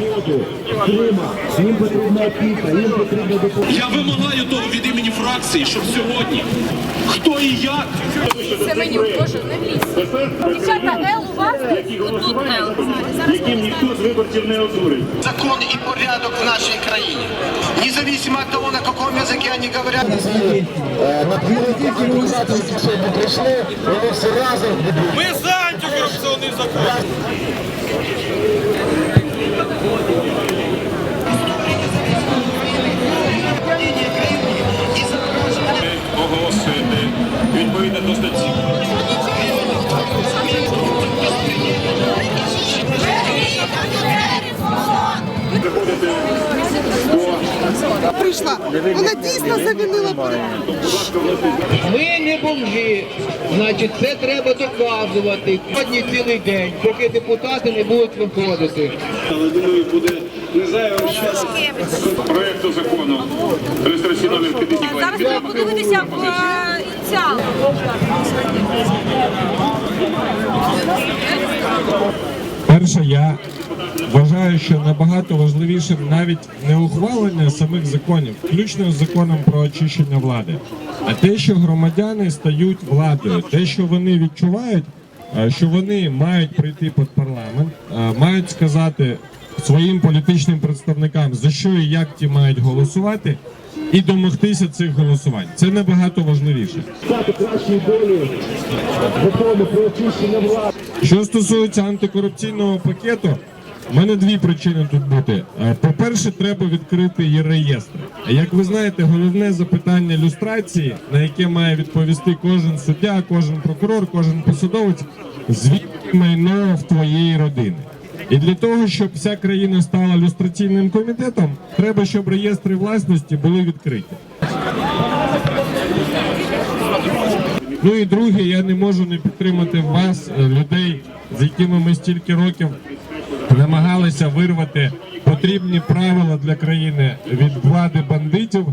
сходу, Крима. Їм потрібна опіка, їм потрібна допомога. Я вимагаю того від імені фракції, щоб сьогодні хто і як Семенюк, боже, не влізь. Дівчата, Ел у вас? Отут Ел. Яким ніхто з виборців не одурить. закон и порядок в нашей краине. Независимо от того, на сьогодні прийшли, вони всі разом ми за антикорупційний закон. Прийшла. Вона дійсно завінила Ми не бомжі. Значить, це треба доказувати. Сьогодні цілий день, поки депутати не будуть виходити. Але думаю, буде не зайвим ще проєкту закону номер 50. Зараз треба подивитися в е. Перше, я вважаю, що набагато важливішим навіть не ухвалення самих законів, включно з законом про очищення влади, а те, що громадяни стають владою, те, що вони відчувають, е, що вони мають прийти під парламент, е, мають сказати своїм політичним представникам, за що і як ті мають голосувати, і домогтися цих голосувань. Це набагато важливіше. Що стосується антикорупційного пакету, в мене дві причини тут бути. Е, По-перше, треба відкрити її реєстри. Як ви знаєте, головне запитання люстрації, на яке має відповісти кожен суддя, кожен прокурор, кожен посадовець, звідки майно в твоєї родини. І для того, щоб вся країна стала люстраційним комітетом, треба, щоб реєстри власності були відкриті. Ну і друге, я не можу не підтримати вас, е, людей, з якими ми стільки років намагалися вирвати потрібні правила для країни від влади бандитів.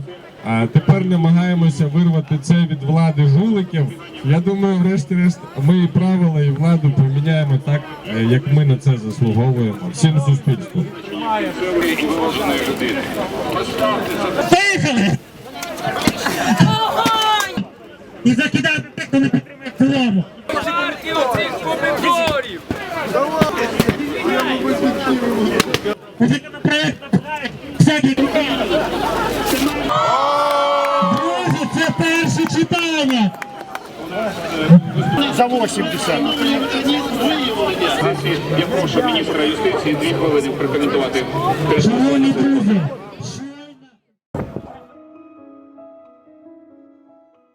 А тепер намагаємося вирвати це від влади жуликів. Я думаю, врешті-решт, ми і правила, і владу поміняємо так, е, як ми на це заслуговуємо всім суспільством. і закидати тих, хто не підтримує цілому. Законопроект набирає всякі Друзі, це перше читання. За 80. Я прошу міністра юстиції дві хвилини прокоментувати.